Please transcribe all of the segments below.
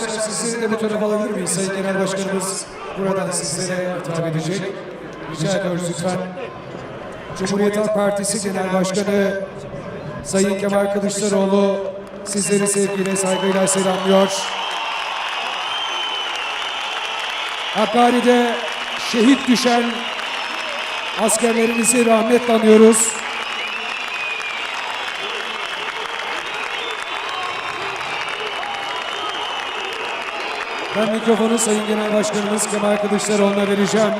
Arkadaşlar sizleri de bu tarafa alabilir miyiz? Sayın Genel Başkanımız buradan sizlere hitap edecek. Rica ediyoruz lütfen. Cumhuriyet Halk Partisi Genel Başkanı Sayın Kemal Kılıçdaroğlu sizleri sevgiyle, saygıyla selamlıyor. Hakkari'de şehit düşen askerlerimizi rahmetle anıyoruz. Ben mikrofonu Sayın Genel Başkanımız Kemal Kılıçdaroğlu'na vereceğim.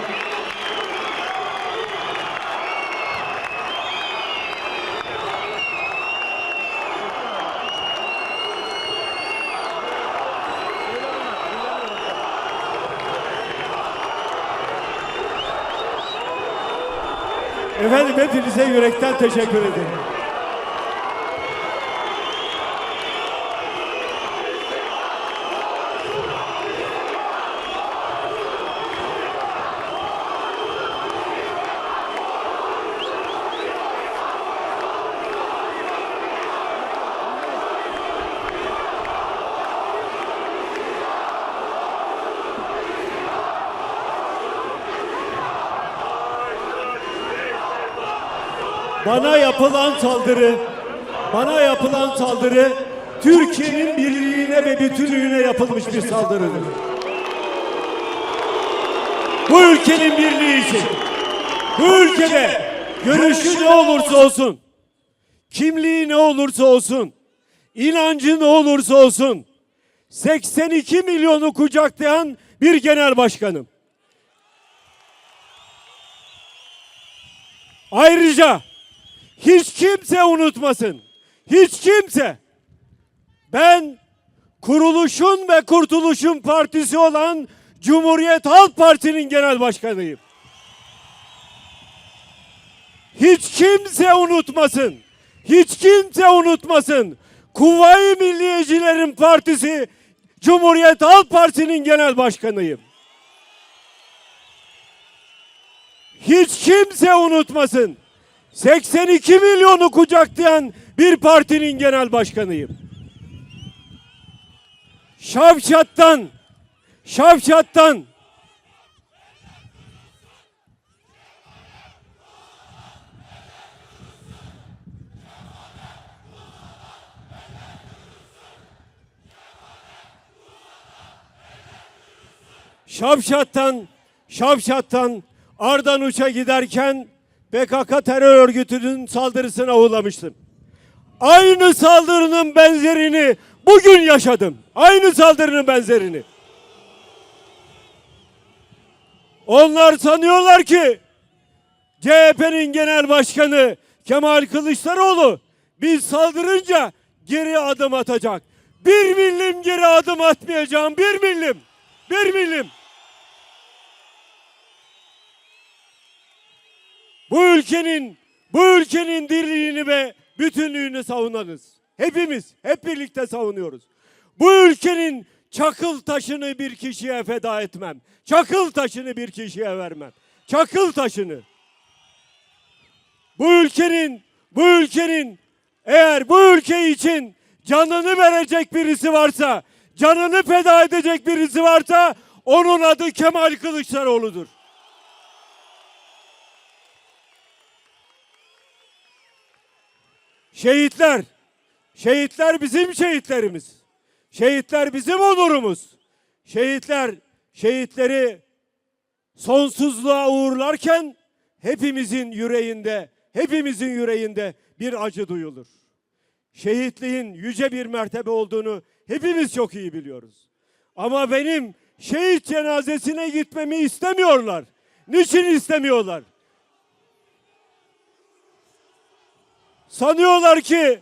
Efendim hepinize yürekten teşekkür ederim. Bana yapılan saldırı, bana yapılan saldırı Türkiye'nin birliğine ve bütünlüğüne yapılmış bir saldırıdır. Bu ülkenin birliği için, bu ülkede görüşü ne olursa olsun, kimliği ne olursa olsun, inancı ne olursa olsun, 82 milyonu kucaklayan bir genel başkanım. Ayrıca hiç kimse unutmasın. Hiç kimse. Ben kuruluşun ve kurtuluşun partisi olan Cumhuriyet Halk Partisi'nin genel başkanıyım. Hiç kimse unutmasın. Hiç kimse unutmasın. Kuvayi Milliyecilerin Partisi Cumhuriyet Halk Partisi'nin genel başkanıyım. Hiç kimse unutmasın. 82 milyonu kucaklayan bir partinin genel başkanıyım. Şavşat'tan, Şavşat'tan Şavşat'tan, Şavşat'tan Ardanuç'a giderken PKK terör örgütünün saldırısına uğramıştım. Aynı saldırının benzerini bugün yaşadım. Aynı saldırının benzerini. Onlar sanıyorlar ki CHP'nin genel başkanı Kemal Kılıçdaroğlu biz saldırınca geri adım atacak. Bir milim geri adım atmayacağım. Bir milim. Bir milim. Bu ülkenin bu ülkenin dirliğini ve bütünlüğünü savunanız. Hepimiz hep birlikte savunuyoruz. Bu ülkenin çakıl taşını bir kişiye feda etmem. Çakıl taşını bir kişiye vermem. Çakıl taşını. Bu ülkenin bu ülkenin eğer bu ülke için canını verecek birisi varsa, canını feda edecek birisi varsa onun adı Kemal Kılıçdaroğlu'dur. Şehitler, şehitler bizim şehitlerimiz. Şehitler bizim onurumuz. Şehitler, şehitleri sonsuzluğa uğurlarken hepimizin yüreğinde, hepimizin yüreğinde bir acı duyulur. Şehitliğin yüce bir mertebe olduğunu hepimiz çok iyi biliyoruz. Ama benim şehit cenazesine gitmemi istemiyorlar. Niçin istemiyorlar? Sanıyorlar ki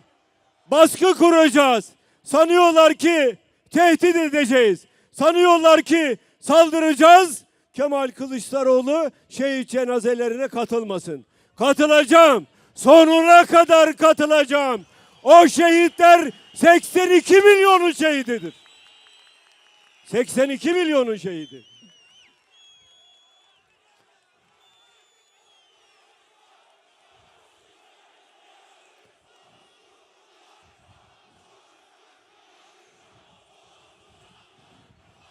baskı kuracağız. Sanıyorlar ki tehdit edeceğiz. Sanıyorlar ki saldıracağız. Kemal Kılıçdaroğlu şehit cenazelerine katılmasın. Katılacağım. Sonuna kadar katılacağım. O şehitler 82 milyonun şehididir. 82 milyonun şehidi.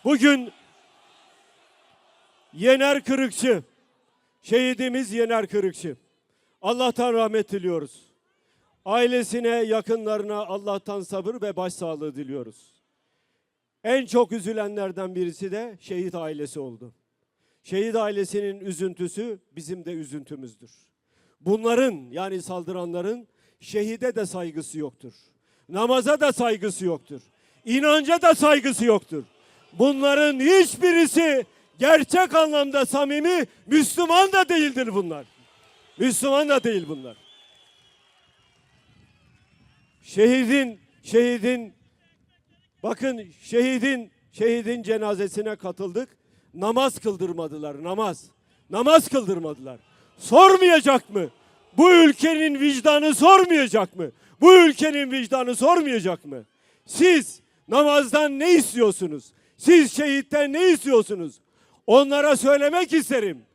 Bugün Yener Kırıkçı, şehidimiz Yener Kırıkçı. Allah'tan rahmet diliyoruz. Ailesine, yakınlarına Allah'tan sabır ve başsağlığı diliyoruz. En çok üzülenlerden birisi de şehit ailesi oldu. Şehit ailesinin üzüntüsü bizim de üzüntümüzdür. Bunların yani saldıranların şehide de saygısı yoktur. Namaza da saygısı yoktur. İnanca da saygısı yoktur. Bunların hiçbirisi gerçek anlamda samimi Müslüman da değildir bunlar. Müslüman da değil bunlar. Şehidin, şehidin, bakın şehidin, şehidin cenazesine katıldık. Namaz kıldırmadılar, namaz. Namaz kıldırmadılar. Sormayacak mı? Bu ülkenin vicdanı sormayacak mı? Bu ülkenin vicdanı sormayacak mı? Siz namazdan ne istiyorsunuz? Siz şehitten ne istiyorsunuz? Onlara söylemek isterim.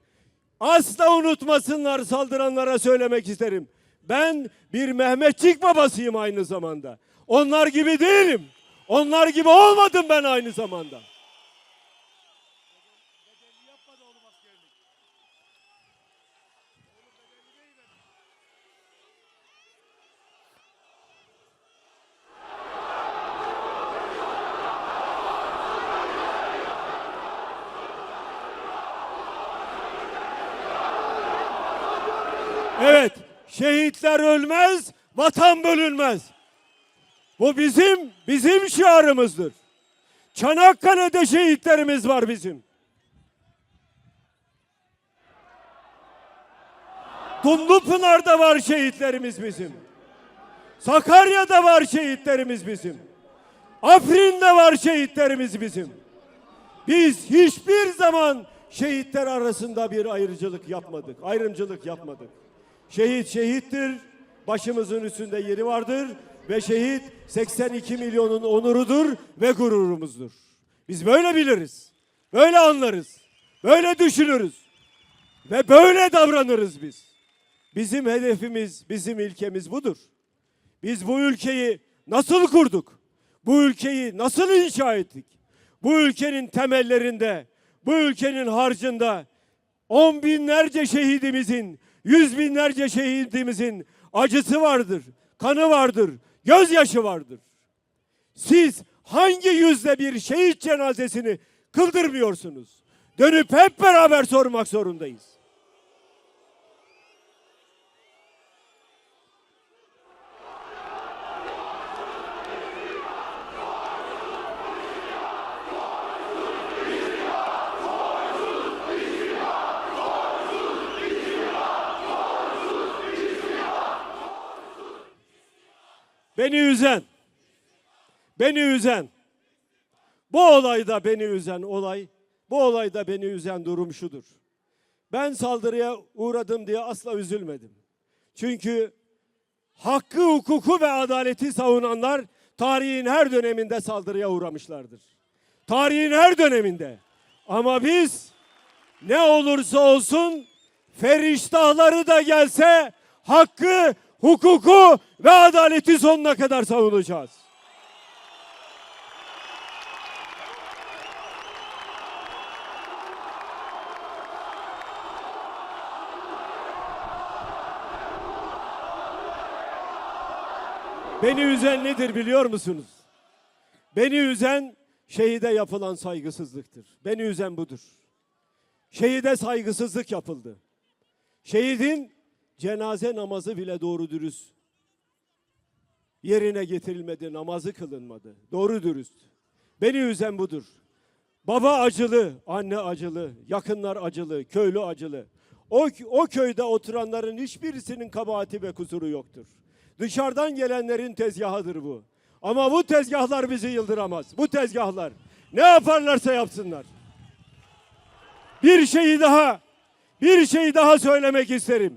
Asla unutmasınlar saldıranlara söylemek isterim. Ben bir Mehmetçik babasıyım aynı zamanda. Onlar gibi değilim. Onlar gibi olmadım ben aynı zamanda. Şehitler ölmez, vatan bölünmez. Bu bizim, bizim şiarımızdır. Çanakkale'de şehitlerimiz var bizim. Dumlupınar'da var şehitlerimiz bizim. Sakarya'da var şehitlerimiz bizim. Afrin'de var şehitlerimiz bizim. Biz hiçbir zaman şehitler arasında bir ayrıcılık yapmadık, ayrımcılık yapmadık. Şehit şehittir, başımızın üstünde yeri vardır ve şehit 82 milyonun onurudur ve gururumuzdur. Biz böyle biliriz, böyle anlarız, böyle düşünürüz ve böyle davranırız biz. Bizim hedefimiz, bizim ilkemiz budur. Biz bu ülkeyi nasıl kurduk? Bu ülkeyi nasıl inşa ettik? Bu ülkenin temellerinde, bu ülkenin harcında on binlerce şehidimizin, yüz binlerce şehidimizin acısı vardır, kanı vardır, gözyaşı vardır. Siz hangi yüzde bir şehit cenazesini kıldırmıyorsunuz? Dönüp hep beraber sormak zorundayız. Beni üzen, beni üzen, bu olayda beni üzen olay, bu olayda beni üzen durum şudur. Ben saldırıya uğradım diye asla üzülmedim. Çünkü hakkı, hukuku ve adaleti savunanlar tarihin her döneminde saldırıya uğramışlardır. Tarihin her döneminde. Ama biz ne olursa olsun feriştahları da gelse hakkı, hukuku ve adaleti sonuna kadar savunacağız. Beni üzen nedir biliyor musunuz? Beni üzen şehide yapılan saygısızlıktır. Beni üzen budur. Şehide saygısızlık yapıldı. Şehidin cenaze namazı bile doğru dürüst yerine getirilmedi, namazı kılınmadı. Doğru dürüst. Beni üzen budur. Baba acılı, anne acılı, yakınlar acılı, köylü acılı. O, o köyde oturanların hiçbirisinin kabahati ve kusuru yoktur. Dışarıdan gelenlerin tezgahıdır bu. Ama bu tezgahlar bizi yıldıramaz. Bu tezgahlar ne yaparlarsa yapsınlar. Bir şeyi daha, bir şey daha söylemek isterim.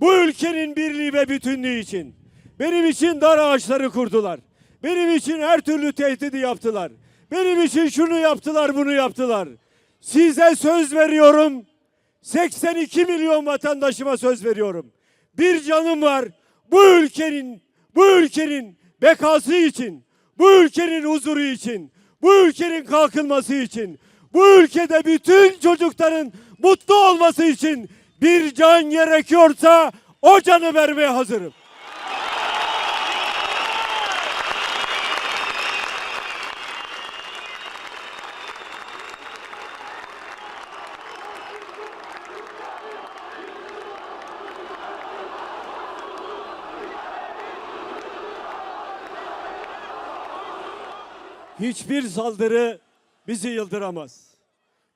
Bu ülkenin birliği ve bütünlüğü için benim için dar ağaçları kurdular. Benim için her türlü tehdidi yaptılar. Benim için şunu yaptılar, bunu yaptılar. Size söz veriyorum. 82 milyon vatandaşıma söz veriyorum. Bir canım var. Bu ülkenin, bu ülkenin bekası için, bu ülkenin huzuru için, bu ülkenin kalkınması için, bu ülkede bütün çocukların mutlu olması için bir can gerekiyorsa o canı vermeye hazırım. Hiçbir saldırı bizi yıldıramaz.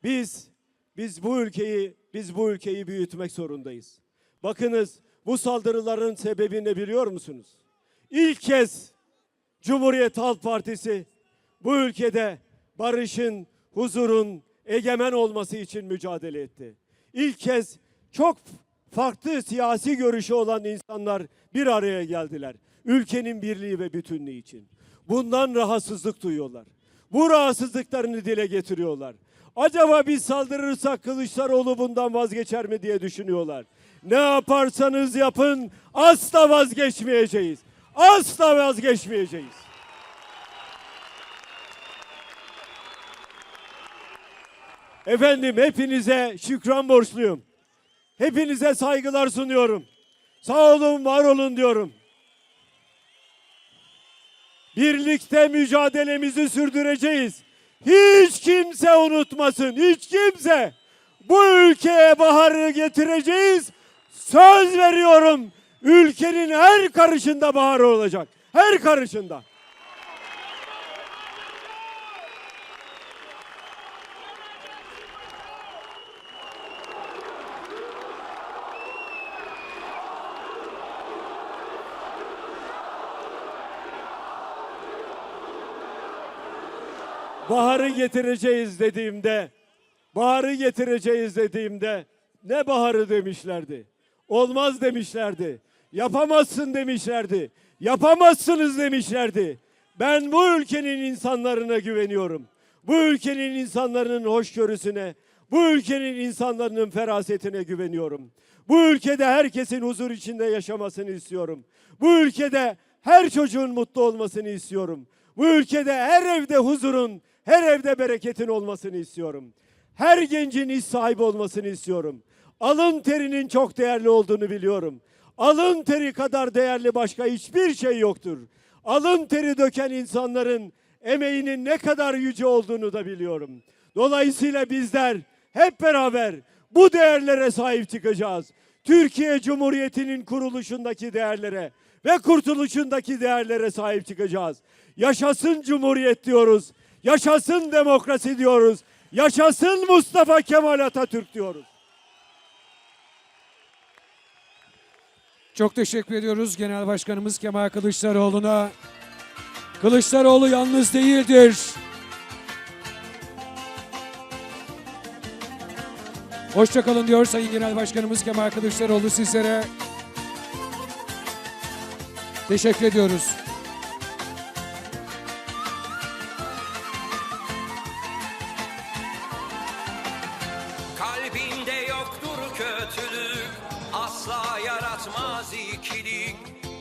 Biz biz bu ülkeyi biz bu ülkeyi büyütmek zorundayız. Bakınız bu saldırıların sebebini biliyor musunuz? İlk kez Cumhuriyet Halk Partisi bu ülkede barışın, huzurun egemen olması için mücadele etti. İlk kez çok farklı siyasi görüşü olan insanlar bir araya geldiler. Ülkenin birliği ve bütünlüğü için. Bundan rahatsızlık duyuyorlar. Bu rahatsızlıklarını dile getiriyorlar. Acaba biz saldırırsak Kılıçdaroğlu bundan vazgeçer mi diye düşünüyorlar. Ne yaparsanız yapın asla vazgeçmeyeceğiz. Asla vazgeçmeyeceğiz. Efendim hepinize şükran borçluyum. Hepinize saygılar sunuyorum. Sağ olun, var olun diyorum. Birlikte mücadelemizi sürdüreceğiz. Hiç kimse unutmasın, hiç kimse. Bu ülkeye baharı getireceğiz. Söz veriyorum. Ülkenin her karışında bahar olacak. Her karışında. Baharı getireceğiz dediğimde, baharı getireceğiz dediğimde ne baharı demişlerdi. Olmaz demişlerdi. Yapamazsın demişlerdi. Yapamazsınız demişlerdi. Ben bu ülkenin insanlarına güveniyorum. Bu ülkenin insanların hoşgörüsüne, bu ülkenin insanların ferasetine güveniyorum. Bu ülkede herkesin huzur içinde yaşamasını istiyorum. Bu ülkede her çocuğun mutlu olmasını istiyorum. Bu ülkede her evde huzurun, her evde bereketin olmasını istiyorum. Her gencin iş sahibi olmasını istiyorum. Alın terinin çok değerli olduğunu biliyorum. Alın teri kadar değerli başka hiçbir şey yoktur. Alın teri döken insanların emeğinin ne kadar yüce olduğunu da biliyorum. Dolayısıyla bizler hep beraber bu değerlere sahip çıkacağız. Türkiye Cumhuriyeti'nin kuruluşundaki değerlere ve kurtuluşundaki değerlere sahip çıkacağız. Yaşasın Cumhuriyet diyoruz. Yaşasın demokrasi diyoruz. Yaşasın Mustafa Kemal Atatürk diyoruz. Çok teşekkür ediyoruz Genel Başkanımız Kemal Kılıçdaroğlu'na. Kılıçdaroğlu yalnız değildir. Hoşçakalın diyor Sayın Genel Başkanımız Kemal Kılıçdaroğlu sizlere. Teşekkür ediyoruz.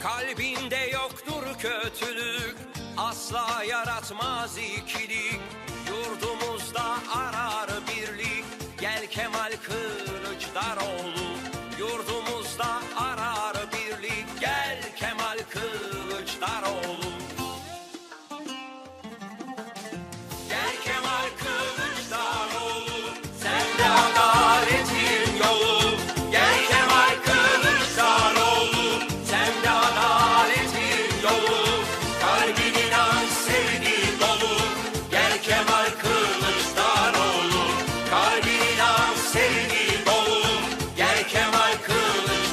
Kalbinde yoktur kötülük Asla yaratmaz ikilik. Yurdumuzda arar birlik Gel Kemal Kılıçdaroğlu